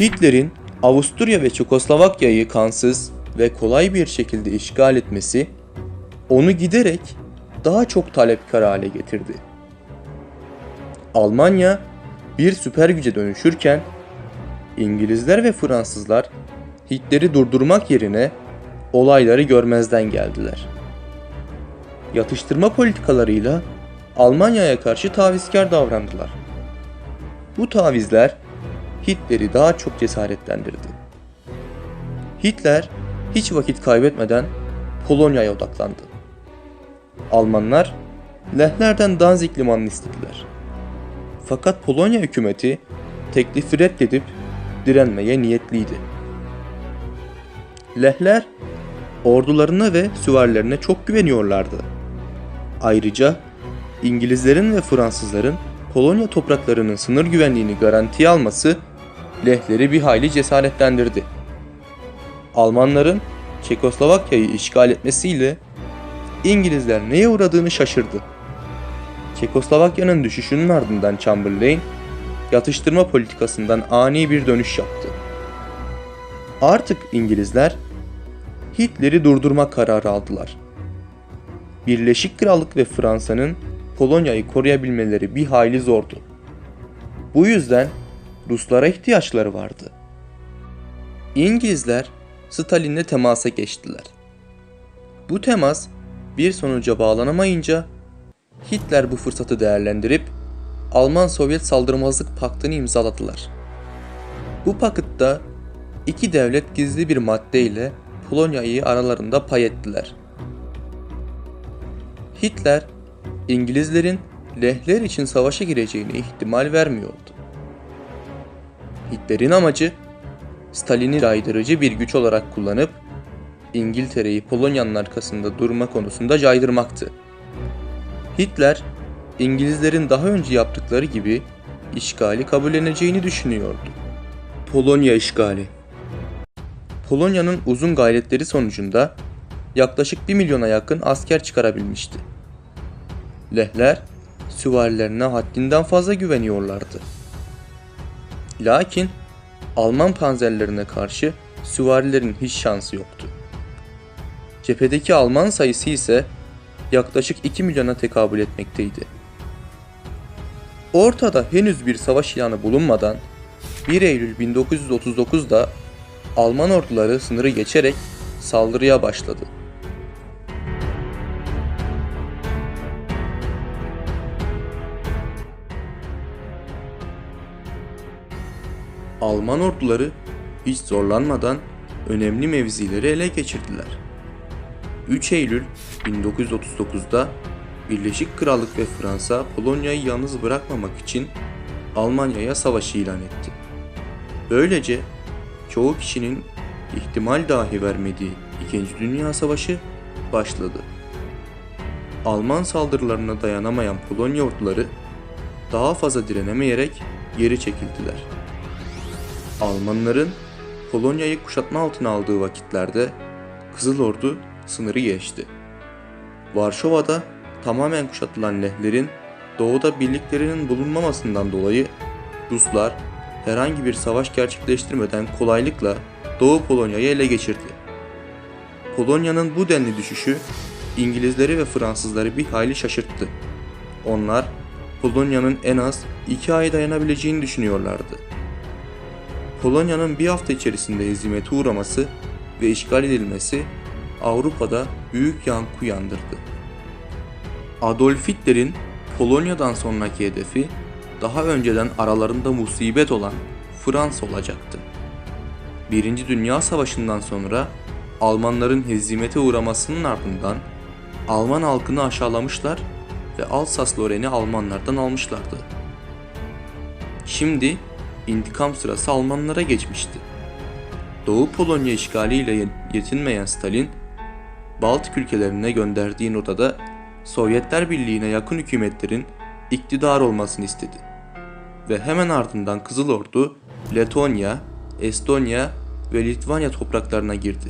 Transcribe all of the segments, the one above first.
Hitler'in Avusturya ve Çekoslovakya'yı kansız ve kolay bir şekilde işgal etmesi onu giderek daha çok talepkar hale getirdi. Almanya bir süper güce dönüşürken İngilizler ve Fransızlar Hitler'i durdurmak yerine olayları görmezden geldiler. Yatıştırma politikalarıyla Almanya'ya karşı tavizkar davrandılar. Bu tavizler Hitler'i daha çok cesaretlendirdi. Hitler hiç vakit kaybetmeden Polonya'ya odaklandı. Almanlar Lehler'den Danzig limanını istediler. Fakat Polonya hükümeti teklifi reddedip direnmeye niyetliydi. Lehler ordularına ve süvarilerine çok güveniyorlardı. Ayrıca İngilizlerin ve Fransızların Polonya topraklarının sınır güvenliğini garantiye alması Lehleri bir hayli cesaretlendirdi. Almanların Çekoslovakya'yı işgal etmesiyle İngilizler neye uğradığını şaşırdı. Çekoslovakya'nın düşüşünün ardından Chamberlain yatıştırma politikasından ani bir dönüş yaptı. Artık İngilizler Hitler'i durdurma kararı aldılar. Birleşik Krallık ve Fransa'nın Polonya'yı koruyabilmeleri bir hayli zordu. Bu yüzden Ruslara ihtiyaçları vardı. İngilizler Stalin'le temasa geçtiler. Bu temas bir sonuca bağlanamayınca Hitler bu fırsatı değerlendirip Alman-Sovyet saldırmazlık paktını imzaladılar. Bu pakıtta iki devlet gizli bir maddeyle Polonya'yı aralarında pay ettiler. Hitler, İngilizlerin Lehler için savaşa gireceğine ihtimal vermiyordu. Hitler'in amacı Stalin'i caydırıcı bir güç olarak kullanıp İngiltere'yi Polonya'nın arkasında durma konusunda caydırmaktı. Hitler, İngilizlerin daha önce yaptıkları gibi işgali kabulleneceğini düşünüyordu. Polonya işgali Polonya'nın uzun gayretleri sonucunda yaklaşık 1 milyona yakın asker çıkarabilmişti. Lehler süvarilerine haddinden fazla güveniyorlardı. Lakin Alman panzerlerine karşı süvarilerin hiç şansı yoktu. Cephedeki Alman sayısı ise yaklaşık 2 milyona tekabül etmekteydi. Ortada henüz bir savaş ilanı bulunmadan 1 Eylül 1939'da Alman orduları sınırı geçerek saldırıya başladı. Alman orduları hiç zorlanmadan önemli mevzileri ele geçirdiler. 3 Eylül 1939'da Birleşik Krallık ve Fransa Polonya'yı yalnız bırakmamak için Almanya'ya savaş ilan etti. Böylece çoğu kişinin ihtimal dahi vermediği İkinci Dünya Savaşı başladı. Alman saldırılarına dayanamayan Polonya orduları daha fazla direnemeyerek geri çekildiler. Almanların Polonya'yı kuşatma altına aldığı vakitlerde Kızıl Ordu sınırı geçti. Varşova'da tamamen kuşatılan Lehlerin doğuda birliklerinin bulunmamasından dolayı Ruslar herhangi bir savaş gerçekleştirmeden kolaylıkla Doğu Polonya'yı ele geçirdi. Polonya'nın bu denli düşüşü İngilizleri ve Fransızları bir hayli şaşırttı. Onlar Polonya'nın en az iki ay dayanabileceğini düşünüyorlardı. Polonya'nın bir hafta içerisinde hezimete uğraması ve işgal edilmesi Avrupa'da büyük yankı uyandırdı. Adolf Hitler'in Polonya'dan sonraki hedefi daha önceden aralarında musibet olan Fransa olacaktı. Birinci Dünya Savaşı'ndan sonra Almanların hezimete uğramasının ardından Alman halkını aşağılamışlar ve Alsas-Loren'i Almanlardan almışlardı. Şimdi intikam sırası Almanlara geçmişti. Doğu Polonya işgaliyle yetinmeyen Stalin, Baltık ülkelerine gönderdiği notada Sovyetler Birliği'ne yakın hükümetlerin iktidar olmasını istedi. Ve hemen ardından Kızıl Ordu Letonya, Estonya ve Litvanya topraklarına girdi.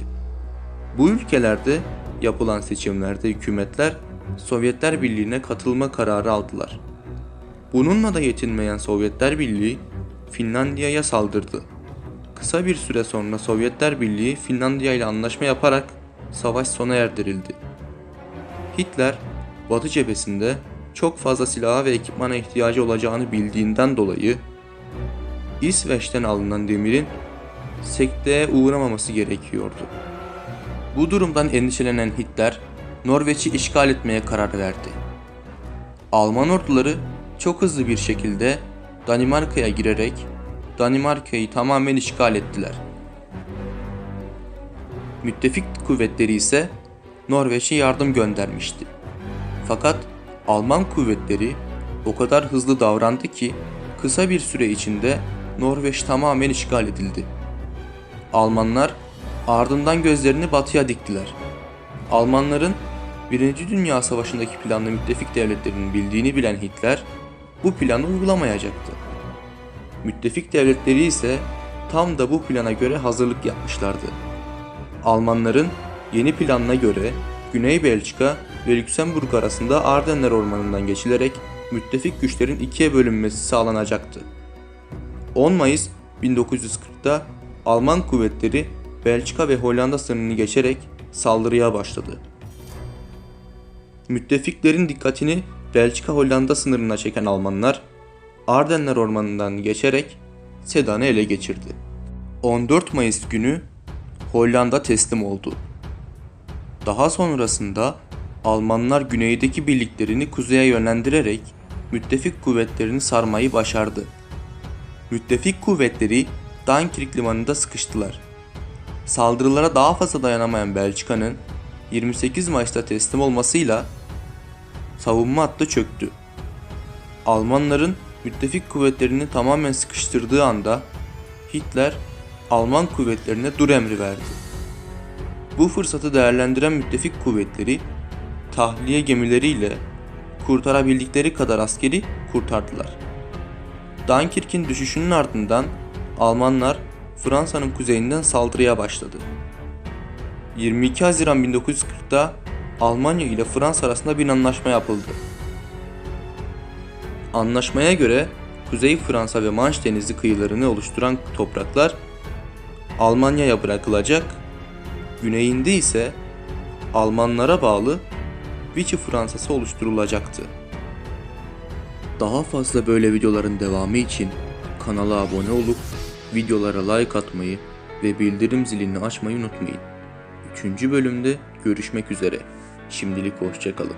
Bu ülkelerde yapılan seçimlerde hükümetler Sovyetler Birliği'ne katılma kararı aldılar. Bununla da yetinmeyen Sovyetler Birliği Finlandiya'ya saldırdı. Kısa bir süre sonra Sovyetler Birliği Finlandiya ile anlaşma yaparak savaş sona erdirildi. Hitler, Batı cephesinde çok fazla silaha ve ekipmana ihtiyacı olacağını bildiğinden dolayı İsveç'ten alınan demirin sekteye uğramaması gerekiyordu. Bu durumdan endişelenen Hitler, Norveç'i işgal etmeye karar verdi. Alman orduları çok hızlı bir şekilde Danimarka'ya girerek Danimarka'yı tamamen işgal ettiler. Müttefik kuvvetleri ise Norveç'e yardım göndermişti. Fakat Alman kuvvetleri o kadar hızlı davrandı ki kısa bir süre içinde Norveç tamamen işgal edildi. Almanlar ardından gözlerini batıya diktiler. Almanların Birinci Dünya Savaşı'ndaki planını müttefik devletlerin bildiğini bilen Hitler bu planı uygulamayacaktı. Müttefik devletleri ise tam da bu plana göre hazırlık yapmışlardı. Almanların yeni planına göre Güney Belçika ve Lüksemburg arasında Ardenler Ormanı'ndan geçilerek müttefik güçlerin ikiye bölünmesi sağlanacaktı. 10 Mayıs 1940'da Alman kuvvetleri Belçika ve Hollanda sınırını geçerek saldırıya başladı. Müttefiklerin dikkatini Belçika-Hollanda sınırına çeken Almanlar Ardenler Ormanı'ndan geçerek Sedan'ı ele geçirdi. 14 Mayıs günü Hollanda teslim oldu. Daha sonrasında Almanlar güneydeki birliklerini kuzeye yönlendirerek müttefik kuvvetlerini sarmayı başardı. Müttefik kuvvetleri Dunkirk limanında sıkıştılar. Saldırılara daha fazla dayanamayan Belçika'nın 28 Mayıs'ta teslim olmasıyla savunma hattı çöktü. Almanların müttefik kuvvetlerini tamamen sıkıştırdığı anda Hitler Alman kuvvetlerine dur emri verdi. Bu fırsatı değerlendiren müttefik kuvvetleri tahliye gemileriyle kurtarabildikleri kadar askeri kurtardılar. Dunkirk'in düşüşünün ardından Almanlar Fransa'nın kuzeyinden saldırıya başladı. 22 Haziran 1940'da Almanya ile Fransa arasında bir anlaşma yapıldı. Anlaşmaya göre Kuzey Fransa ve Manş Denizi kıyılarını oluşturan topraklar Almanya'ya bırakılacak, güneyinde ise Almanlara bağlı Vichy Fransası oluşturulacaktı. Daha fazla böyle videoların devamı için kanala abone olup videolara like atmayı ve bildirim zilini açmayı unutmayın. Üçüncü bölümde görüşmek üzere. Şimdilik hoşçakalın.